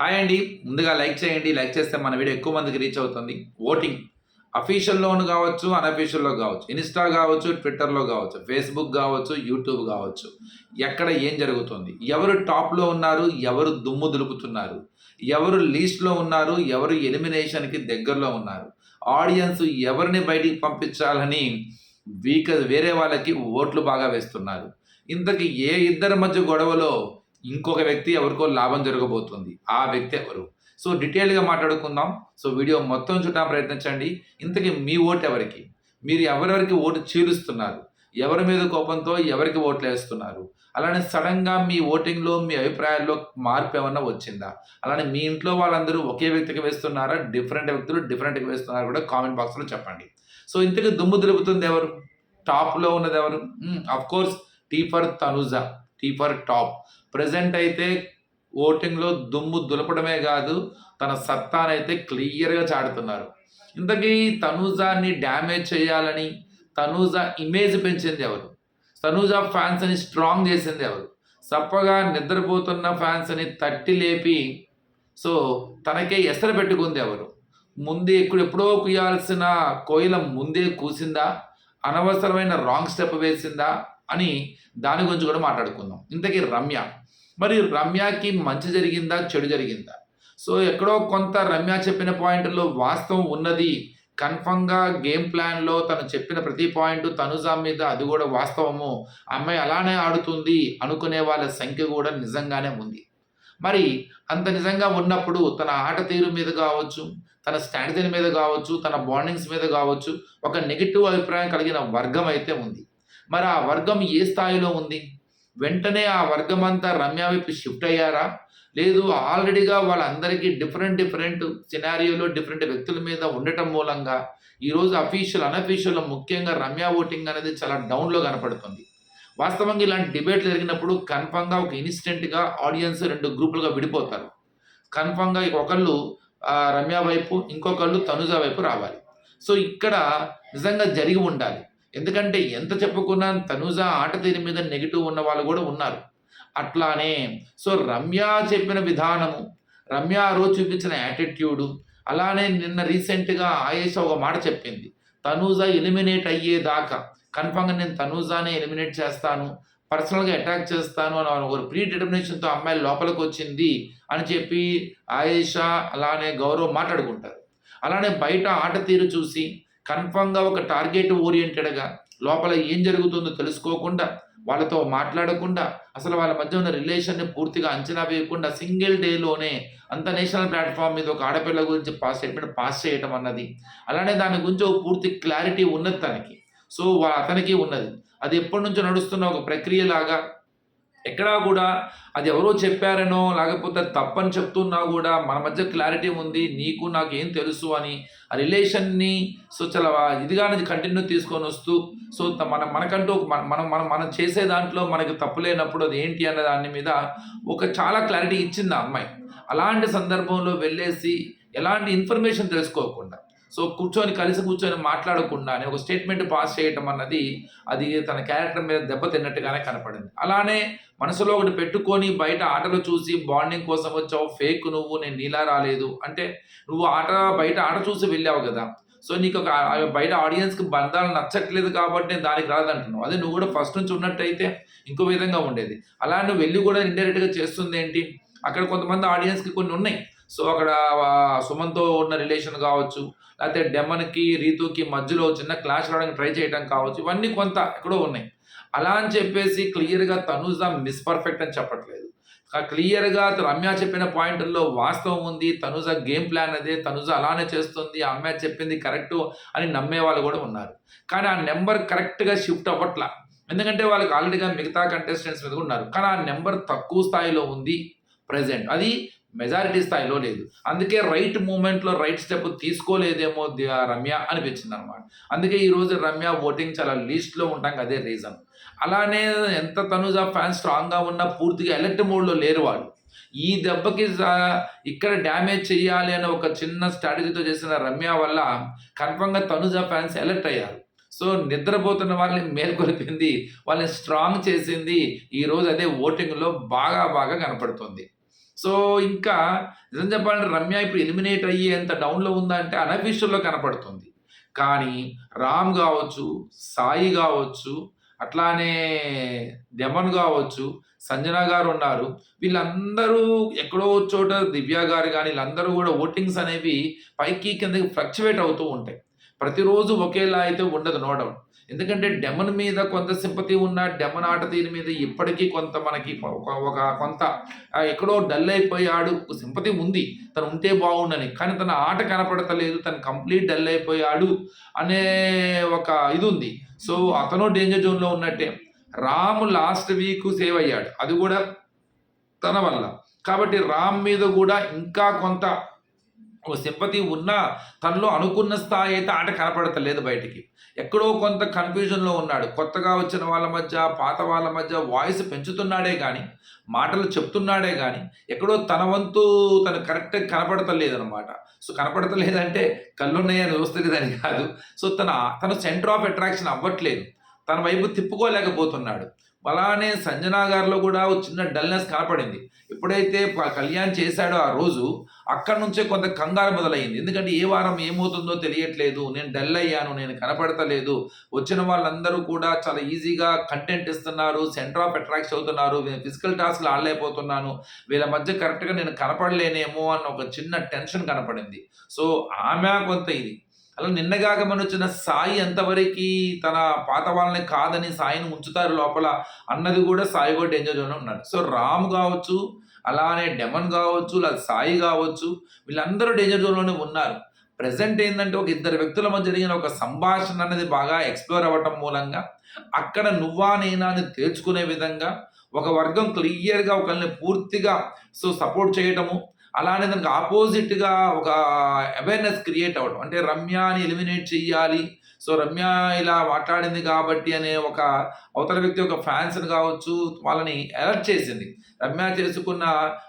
Hi అండి. ముందుగా like చేయండి. లైక్ చేస్తే మన వీడియో ఎక్కువ మందికి రీచ్ అవుతుంది. ఓటింగ్ అఫీషియల్లోను కావచ్చు అన్అఫీషియల్లో కావచ్చు. ఇన్స్టా కావచ్చు ట్విట్టర్లో కావచ్చు. ఫేస్బుక్ కావచ్చు యూట్యూబ్ కావచ్చు. ఎక్కడ ఏం జరుగుతుంది? ఎవరు టాప్లో ఉన్నారు? ఎవరు దుమ్ము దులుపుతున్నారు? ఎవరు లీస్ట్లో ఉన్నారు? ఎవరు ఎలిమినేషన్కి దగ్గరలో ఉన్నారు? ఆడియన్స్ ఎవరిని బయటికి పంపించాలని వీక వేరే వాళ్ళకి ఓట్లు బాగా వేస్తున్నారు. ఇంతకీ ఏ ఇద్దరి మధ్య గొడవలో ఇంకొక వ్యక్తి ఎవరికో లాభం జరగబోతుంది. ఆ వ్యక్తి ఎవరు? సో డీటెయిల్గా మాట్లాడుకుందాం. సో వీడియో మొత్తం చూడడానికి ప్రయత్నించండి. ఇంతకీ మీ ఓటు ఎవరికి? మీరు ఎవరెవరికి ఓటు చీలుస్తున్నారు? ఎవరి మీద కోపంతో ఎవరికి ఓట్లు వేస్తున్నారు? అలానే సడన్గా మీ ఓటింగ్లో మీ అభిప్రాయాల్లో మార్పు ఏమన్నా వచ్చిందా? అలానే మీ ఇంట్లో వాళ్ళందరూ ఒకే వ్యక్తికి వేస్తున్నారా? డిఫరెంట్ వ్యక్తులు డిఫరెంట్గా వేస్తున్నారా కూడా కామెంట్ బాక్స్లో చెప్పండి. సో ఇంతకీ దుమ్ము దులుపుతుంది ఎవరు? టాప్లో ఉన్నది ఎవరు? Of course T for Tanuja. T for top. Present అయితే ఓటింగ్లో దుమ్ము దులపడమే కాదు తన సత్తానైతే క్లియర్గా చాటుతున్నారు. ఇంతకీ తనూజాని డ్యామేజ్ చేయాలని తనూజా ఇమేజ్ పెంచింది ఎవరు? తనూజా ఫ్యాన్స్ని స్ట్రాంగ్ చేసింది ఎవరు? సప్పగా నిద్రపోతున్న ఫ్యాన్స్ని తట్టి లేపి సో తనకే ఎసర పెట్టుకుంది ఎవరు? ముందే ఇప్పుడు ఎప్పుడో కుయాల్సిన కోయిల ముందే కూసిందా? అనవసరమైన రాంగ్ స్టెప్ వేసిందా? అని దాని గురించి కూడా మాట్లాడుకుందాం. ఇంతకీ రమ్య. మరి రమ్యకి మంచి జరిగిందా? చెడు జరిగిందా? సో ఎక్కడో కొంత రమ్య చెప్పిన పాయింట్లో వాస్తవం ఉన్నది. కన్ఫర్మ్గా గేమ్ ప్లాన్లో తను చెప్పిన ప్రతి పాయింట్ తనుజా మీద అది కూడా వాస్తవము. అమ్మాయి అలానే ఆడుతుంది అనుకునే వాళ్ళ సంఖ్య కూడా నిజంగానే ఉంది. మరి అంత నిజంగా ఉన్నప్పుడు తన ఆట తీరు మీద కావచ్చు తన స్ట్రాటజీ మీద కావచ్చు తన బాండింగ్స్ మీద కావచ్చు ఒక నెగిటివ్ అభిప్రాయం కలిగిన వర్గం అయితే ఉంది. మరి ఆ వర్గం ఏ స్థాయిలో ఉంది? వెంటనే ఆ వర్గం అంతా రమ్య వైపు షిఫ్ట్ అయ్యారా? లేదు ఆల్రెడీగా వాళ్ళందరికీ డిఫరెంట్ డిఫరెంట్ సినారియోలో డిఫరెంట్ వ్యక్తుల మీద ఉండటం మూలంగా ఈరోజు అఫీషియల్ అనఫీషియల్ ముఖ్యంగా రమ్య ఓటింగ్ అనేది చాలా డౌన్లో కనపడుతుంది. వాస్తవంగా ఇలాంటి డిబేట్ జరిగినప్పుడు కన్ఫామ్గా ఒక ఇన్స్టెంట్గా ఆడియన్స్ రెండు గ్రూపులుగా విడిపోతారు. కన్ఫామ్గా ఒకళ్ళు రమ్య వైపు ఇంకొకళ్ళు తనుజ వైపు రావాలి. సో ఇక్కడ నిజంగా జరిగి ఉండాలి. ఎందుకంటే ఎంత చెప్పుకున్నా తనుజ ఆట తీరు మీద నెగిటివ్ ఉన్న వాళ్ళు కూడా ఉన్నారు. అట్లానే సో రమ్య చెప్పిన విధానము రమ్య ఆ రోజు చూపించిన యాటిట్యూడు అలానే నిన్న రీసెంట్గా ఆయేష ఒక మాట చెప్పింది. తనూజ ఎలిమినేట్ అయ్యేదాకా కన్ఫామ్గా నేను తనూజానే ఎలిమినేట్ చేస్తాను పర్సనల్గా అటాక్ చేస్తాను అని ఒక ప్రీ డిటర్మినేషన్తో అమ్మాయి లోపలికి వచ్చింది అని చెప్పి ఆయేషా అలానే గౌరవ్ మాట్లాడుకుంటారు. అలానే బయట ఆట తీరు చూసి కన్ఫామ్గా ఒక టార్గెట్ ఓరియంటెడ్గా లోపల ఏం జరుగుతుందో తెలుసుకోకుండా వాళ్ళతో మాట్లాడకుండా అసలు వాళ్ళ మధ్య ఉన్న రిలేషన్ని పూర్తిగా అంచనా వేయకుండా సింగిల్ డేలోనే అంత నేషనల్ ప్లాట్ఫామ్ మీద ఒక ఆడపిల్ల గురించి పాస్ స్టేట్మెంట్ పాస్ చేయటం అన్నది. అలానే దాని గురించి ఒక పూర్తి క్లారిటీ ఉన్నది తనకి. సో అతనికి ఉన్నది. అది ఎప్పటి నుంచో నడుస్తున్న ఒక ప్రక్రియలాగా ఎక్కడా కూడా అది ఎవరో చెప్పారనో లేకపోతే తప్పని చెప్తున్నా కూడా మన మధ్య క్లారిటీ ఉంది నీకు నాకు ఏం తెలుసు అని ఆ రిలేషన్ని సో చాలా ఇదిగానే కంటిన్యూ తీసుకొని వస్తూ సో మన మనకంటూ మనం మనం మనం మనం చేసే దాంట్లో మనకి తప్పు లేనప్పుడు అది ఏంటి అన్న దాని మీద ఒక చాలా క్లారిటీ ఇచ్చింది ఆ అమ్మాయి. అలాంటి సందర్భంలో వెళ్ళేసి ఎలాంటి ఇన్ఫర్మేషన్ తెలుసుకోకుండా సో కూర్చొని కలిసి కూర్చొని మాట్లాడకుండానే ఒక స్టేట్మెంట్ పాస్ చేయటం అన్నది అది తన క్యారెక్టర్ మీద దెబ్బతిన్నట్టుగానే కనపడింది. అలానే మనసులో ఒకటి పెట్టుకొని బయట ఆటలు చూసి బాండింగ్ కోసం వచ్చావు ఫేక్ నువ్వు నేను నీలా రాలేదు. అంటే నువ్వు ఆట బయట ఆట చూసి వెళ్ళావు కదా. సో నీకు ఒక బయట ఆడియన్స్కి బంధాలు నచ్చట్లేదు కాబట్టి నేను దానికి రాదంటున్నావు. అదే నువ్వు కూడా ఫస్ట్ నుంచి ఉన్నట్టయితే ఇంకో విధంగా ఉండేది. అలా నువ్వు వెళ్ళి కూడా ఇండైరెక్ట్గా చేస్తుంది ఏంటి అక్కడ కొంతమంది ఆడియన్స్కి కొన్ని ఉన్నాయి. సో అక్కడ సుమన్తో ఉన్న రిలేషన్ కావచ్చు లేకపోతే డెమన్కి రీతుకి మధ్యలో చిన్న క్లాష్ రావడానికి ట్రై చేయడం కావచ్చు ఇవన్నీ కొంత ఎక్కడో ఉన్నాయి. అలా అని చెప్పేసి క్లియర్గా తనుజ మిస్పర్ఫెక్ట్ అని చెప్పట్లేదు. క్లియర్గా రమ్య చెప్పిన పాయింట్లో వాస్తవం ఉంది తనుజ గేమ్ ప్లాన్ అదే తనుజ అలానే చేస్తుంది అమ్మాయి చెప్పింది కరెక్ట్ అని నమ్మే వాళ్ళు కూడా ఉన్నారు. కానీ ఆ నెంబర్ కరెక్ట్గా షిఫ్ట్ అవ్వట్లా. ఎందుకంటే వాళ్ళకి ఆల్రెడీగా మిగతా కంటెస్టెంట్స్ మీద ఉన్నారు. కానీ ఆ నెంబర్ తక్కువ స్థాయిలో ఉంది ప్రజెంట్ అది మెజారిటీ స్థాయిలో లేదు. అందుకే రైట్ మూమెంట్లో రైట్ స్టెప్ తీసుకోలేదేమో రమ్య అనిపించింది అనమాట అందుకే ఈరోజు రమ్య ఓటింగ్ చాలా లీస్ట్లో ఉంటాం అదే రీజన్ అలానే ఎంత తనుజా ఫ్యాన్స్ స్ట్రాంగ్గా ఉన్నా పూర్తిగా ఎలర్ట్ మోడ్లో లేరు వాళ్ళు. ఈ దెబ్బకి ఇక్కడ డ్యామేజ్ చేయాలి అనే ఒక చిన్న స్ట్రాటజీతో చేసిన రమ్య వల్ల కన్ఫర్మ్గా తనుజా ఫ్యాన్స్ ఎలర్ట్ అయ్యారు. సో నిద్రపోతున్న వాళ్ళని మేల్కొల్పింది వాళ్ళని స్ట్రాంగ్ చేసింది ఈరోజు అదే ఓటింగ్లో బాగా బాగా కనపడుతుంది. సో ఇంకా నిజం చెప్పాలంటే రమ్య ఇప్పుడు ఎలిమినేట్ అయ్యేంత డౌన్‌లో ఉందా అంటే అనఫీషియల్‌లో కనపడుతుంది. కానీ రామ్ కావచ్చు సాయి కావచ్చు అట్లానే దెమన్ కావచ్చు సంజన గారున్నారు. వీళ్ళందరూ ఎక్కడో చోట దివ్య గారు కానీ వీళ్ళందరూ కూడా ఓటింగ్స్ అనేవి పైకి కిందకి ఫ్లక్చువేట్ అవుతూ ఉంటాయి. ప్రతిరోజు ఒకేలా అయితే ఉండదు నో డౌట్. ఎందుకంటే డెమన్ మీద కొంత సింపతి ఉన్న డెమన్ ఆట తీరు మీద ఇప్పటికీ కొంత మనకి ఒక ఒక కొంత ఎక్కడో డల్ అయిపోయాడు. సింపతి ఉంది. తను ఉంటే బాగుండని. కానీ తన ఆట కనపడతలేదు. తను కంప్లీట్ డల్ అయిపోయాడు అనే ఒక ఇది ఉంది సో, అతను డేంజర్ జోన్‌లో ఉన్నట్టే. రామ్ లాస్ట్ వీక్ సేవ్ అయ్యాడు. అది కూడా తన వల్ల. కాబట్టి రామ్ మీద కూడా ఇంకా కొంత సింపతి ఉన్నా తనలో అనుకున్న స్థాయి అయితే ఆట కనపడతలేదు బయటికి. ఎక్కడో కొంత కన్‌ఫ్యూజన్‌లో ఉన్నాడు. కొత్తగా వచ్చిన వాళ్ళ మధ్య, పాత వాళ్ళ మధ్య వాయిస్ పెంచుతున్నాడే కానీ మాటలు చెప్తున్నాడే కానీ ఎక్కడో తన వంతు తను కరెక్ట్‌గా కనపడతలేదనమాట. సో, కనపడతలేదంటే కళ్ళున్నాయని చూస్తలేదని కాదు. సో, తన తన సెంటర్ ఆఫ్ అట్రాక్షన్ అవ్వట్లేదు. తన వైపు తిప్పుకోలేకపోతున్నాడు. అలానే సంజనా గారిలో కూడా చిన్న డల్‌నెస్ కనపడింది. ఎప్పుడైతే కళ్యాణ్ చేశాడో ఆ రోజు, అక్కడి నుంచే కొంత కంగారు మొదలైంది. ఎందుకంటే ఏ వారం ఏమవుతుందో తెలియట్లేదు. నేను డల్ అయ్యాను. నేను కనపడతలేదు. వచ్చిన వాళ్ళందరూ కూడా చాలా ఈజీగా కంటెంట్ ఇస్తున్నారు. సెంటర్ ఆఫ్ అట్రాక్షన్ అవుతున్నారు. ఫిజికల్ టాస్క్‌లు ఆడలేకపోతున్నాను. వీళ్ళ మధ్య కరెక్ట్‌గా నేను కనపడలేనేమో అన్న ఒక చిన్న టెన్షన్ కనపడింది. సో, ఆమె కొంత ఇది. అలా నిన్నగాక మొన్నొచ్చిన సాయి ఎంతవరకు తన పాత వాళ్ళని కాదని సాయిని ఉంచుతారు లోపల అన్నది కూడా సాయి కూడా డేంజర్ జోన్‌లో ఉన్నాడు. సో, రామ్ కావచ్చు అలానే డెమన్ కావచ్చు లేదా సాయి కావచ్చు వీళ్ళందరూ డేంజర్ జోన్‌లోనే ఉన్నారు. ప్రెజెంట్ ఏంటంటే ఒక ఇద్దరు వ్యక్తుల మధ్య జరిగిన ఒక సంభాషణ అనేది బాగా ఎక్స్‌ప్లోర్ అవ్వటం మూలంగా అక్కడ నువ్వా నేనా అని తేల్చుకునే విధంగా ఒక వర్గం క్లియర్‌గా ఒకరిని పూర్తిగా సో, సపోర్ట్ చేయటము. అలానే దానికి ఆపోజిట్గా ఒక అవేర్‌నెస్ క్రియేట్ అవ్వడం. అంటే రమ్యాని ఎలిమినేట్ చెయ్యాలి. సో, రమ్య ఇలా మాట్లాడింది కాబట్టి అనే ఒక అవతల వ్యక్తి ఒక ఫ్యాన్స్‌ని కావచ్చు వాళ్ళని అలర్ట్ చేసింది. రమ్య చేసుకున్న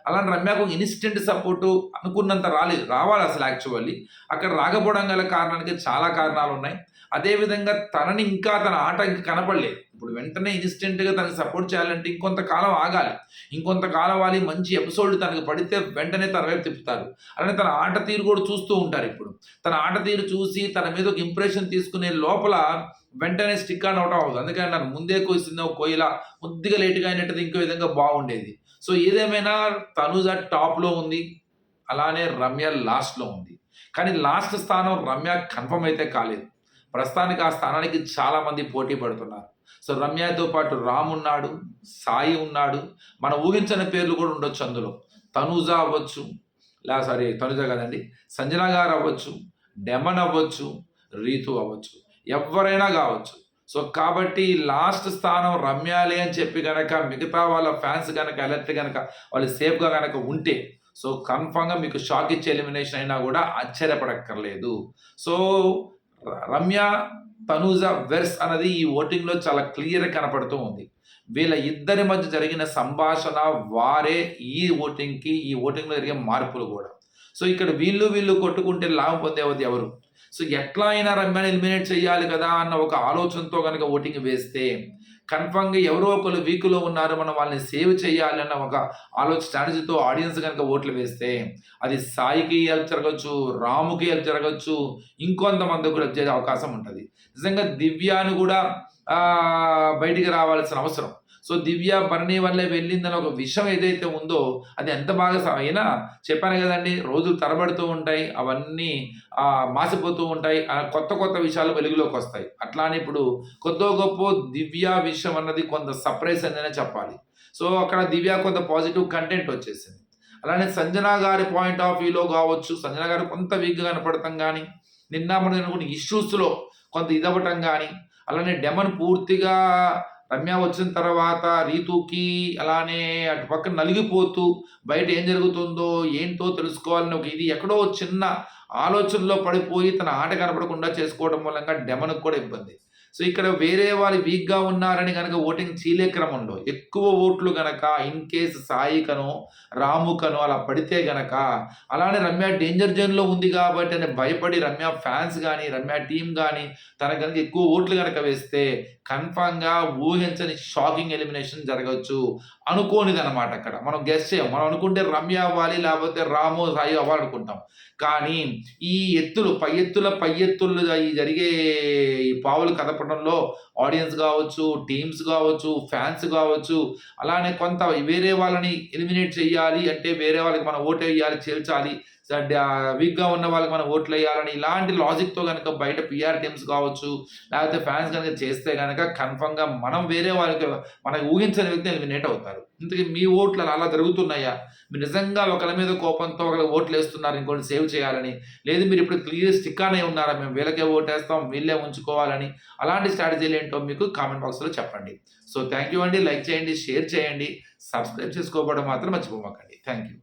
అలానే రమ్యకు ఇన్స్టెంట్ సపోర్టు అనుకున్నంత రాలేదు. రావాలసలు యాక్చువల్లీ. అక్కడ రాకపోవడం గల కారణానికి చాలా కారణాలు ఉన్నాయి అదేవిధంగా తనని ఇంకా తన ఆట కనపడలేదు. ఇప్పుడు వెంటనే ఇన్స్టెంట్గా తనకి సపోర్ట్ చేయాలంటే ఇంకొంతకాలం ఆగాలి. ఇంకొంత కాలం మంచి ఎపిసోడ్ తనకి పడితే వెంటనే తన వైపు తిప్పుతారు. అలానే తన ఆట తీరు కూడా చూస్తూ ఉంటారు ఇప్పుడు తన ఆట తీరు చూసి తన మీద ఒక ఇంప్రెషన్ తీసుకునే లోపల వెంటనే స్టిక్ ఆన్ అవటం అవ్వదు. అందుకని నాకు ముందే కూసిందో కోయిల కొద్దిగా లేట్‌గా అయినట్టు ఇంకో విధంగా బాగుండేది. సో, ఏదేమైనా తనుజ టాప్‌లో ఉంది. అలానే రమ్య లాస్ట్‌లో ఉంది. కానీ లాస్ట్ స్థానం రమ్య కన్ఫర్మ్ అయితే కాలేదు. ప్రస్తుతానికి ఆ స్థానానికి చాలా మంది పోటీ పడుతున్నారు. సో, రమ్యతో పాటు రామ్ ఉన్నాడు. సాయి ఉన్నాడు. మనం ఊహించని పేర్లు కూడా ఉండొచ్చు అందులో. తనూజ అవ్వచ్చు. లే సారీ తనుజ కాదండి. సంజన గారు అవ్వచ్చు. డెమన్ అవ్వచ్చు. రీతు అవ్వచ్చు. ఎవరైనా కావచ్చు సో, కాబట్టి లాస్ట్ స్థానం రమ్యాలే అని చెప్పి కనుక మిగతా వాళ్ళ ఫ్యాన్స్ కనుక అలర్ట్ కనుక వాళ్ళు సేఫ్‌గా కనుక ఉంటే సో, కన్ఫామ్గా మీకు షాక్ ఇచ్చే ఎలిమినేషన్ అయినా కూడా ఆశ్చర్యపడక్కర్లేదు. సో, రమ్య, తనూజ వెర్స్ అన్నది ఈ ఓటింగ్‌లో చాలా క్లియర్‌గా కనపడుతూ ఉంది. వీళ్ళ ఇద్దరి మధ్య జరిగిన సంభాషణ వారే ఈ ఓటింగ్‌కి ఈ ఓటింగ్‌లో జరిగే మార్పులు కూడా సో, ఇక్కడ వీళ్ళు వీళ్ళు కొట్టుకుంటే లాభం పొందేవద్దు ఎవరు? సో, ఎట్లా అయినా రమ్యను ఎలిమినేట్ చేయాలి కదా అన్న ఒక ఆలోచనతో కనుక ఓటింగ్ వేస్తే కన్ఫర్మ్‌గా ఎవరో ఒకరు వీక్‌లో ఉన్నారు. మనం వాళ్ళని సేవ్ చేయాలి అన్న ఒక ఆలోచన స్ట్రాటజీతో ఆడియన్స్ గనక ఓట్లు వేస్తే అది సాయికి హెల్ప్ జరగచ్చు రాముకి హెల్ప్ జరగచ్చు ఇంకొంతమంది కూడా వచ్చే అవకాశం ఉంటుంది నిజంగా దివ్యాను కూడా బయటికి రావాల్సిన అవసరం. సో, దివ్య భరణి వల్లే వెళ్ళిందని ఒక విషయం ఏదైతే ఉందో అది ఎంత బాగా అయినా చెప్పాను కదండి రోజులు తరబడుతూ ఉంటాయి. అవన్నీ మాసిపోతూ ఉంటాయి. కొత్త కొత్త విషయాలు వెలుగులోకొస్తాయి. అట్లా అని ఇప్పుడు కొత్త గొప్ప దివ్య విషయం అన్నది కొంత సర్ప్రైజ్ అయిందనే చెప్పాలి. సో, అక్కడ దివ్య కొంత పాజిటివ్ కంటెంట్ వచ్చేసింది. అలానే సంజన గారి పాయింట్ ఆఫ్ వ్యూలో కావచ్చు సంజన గారు కొంత వీక్‌గా కనపడటం కానీ నిన్న మనం కొన్ని ఇష్యూస్‌లో కొంత ఇదవ్వటం కానీ అలానే డెమన్ పూర్తిగా రమ్య వచ్చిన తర్వాత రీతూకి అలానే అటు పక్కన నలిగిపోతూ బయట ఏం జరుగుతుందో, ఏంటో తెలుసుకోవాలని ఒక ఇది ఎక్కడో చిన్న ఆలోచనలో పడిపోయి తన ఆట కనపడకుండా చేసుకోవడం మూలంగా డెమన్‌కి కూడా ఇబ్బంది. సో ఇక్కడ వేరే వాళ్ళు వీక్గా ఉన్నారని కనుక ఓటింగ్ చీలేక్రమం క్రమంలో ఎక్కువ ఓట్లు గనక ఇన్ కేస్ సాయికను రాముకను అలా పడితే గనక అలానే రమ్య డేంజర్ జోన్లో ఉంది కాబట్టి అని భయపడి రమ్య ఫ్యాన్స్ కానీ రమ్య టీం కానీ తన కనుక ఎక్కువ ఓట్లు కనుక వేస్తే కన్ఫామ్గా ఊహించని షాకింగ్ ఎలిమినేషన్ జరగవచ్చు. అనుకోనిది అనమాట అక్కడ. మనం గెస్ చేయం మనం అనుకుంటే రమ్య అవ్వాలి లేకపోతే రాము సాయి అవ్వాలి అనుకుంటాం. కానీ ఈ ఎత్తులు పై ఎత్తుల పై ఎత్తులు ఈ జరిగే ఈ పావులు కదపడంలో ఆడియన్స్ కావచ్చు టీమ్స్ కావచ్చు ఫ్యాన్స్ కావచ్చు అలానే కొంత వేరే వాళ్ళని ఎలిమినేట్ చేయాలి అంటే వేరే వాళ్ళకి మనం ఓటు వేయాలి చేల్చాలి వీక్గా ఉన్న వాళ్ళకి మనం ఓట్లు వేయాలని ఇలాంటి లాజిక్తో కనుక బయట పిఆర్ టీమ్స్ కావచ్చు లేకపోతే ఫ్యాన్స్ కనుక చేస్తే కనుక కన్ఫర్మ్గా మనం వేరే వాళ్ళకి మనకు ఊహించని వ్యక్తి ఎలిమినేట్ అవుతారు. ఇంతకీ మీ ఓట్లు అలా జరుగుతున్నాయా? మీరు నిజంగా ఒకరి మీద కోపంతో ఒకరి ఓట్లు వేస్తున్నారు ఇంకోటి సేవ్ చేయాలని? లేదు మీరు ఇప్పుడు క్లియర్ స్టిక్ అనే ఉన్నారా? మేము వీళ్ళకే ఓటేస్తాం వీళ్ళే ఉంచుకోవాలని? అలాంటి స్ట్రాటజీలు ఏంటో మీకు కామెంట్ బాక్స్లో చెప్పండి. సో థ్యాంక్ యూ అండి. లైక్ చేయండి షేర్ చేయండి. సబ్స్క్రైబ్ చేసుకోవడం మాత్రం మర్చిపోమాకండి. Thank you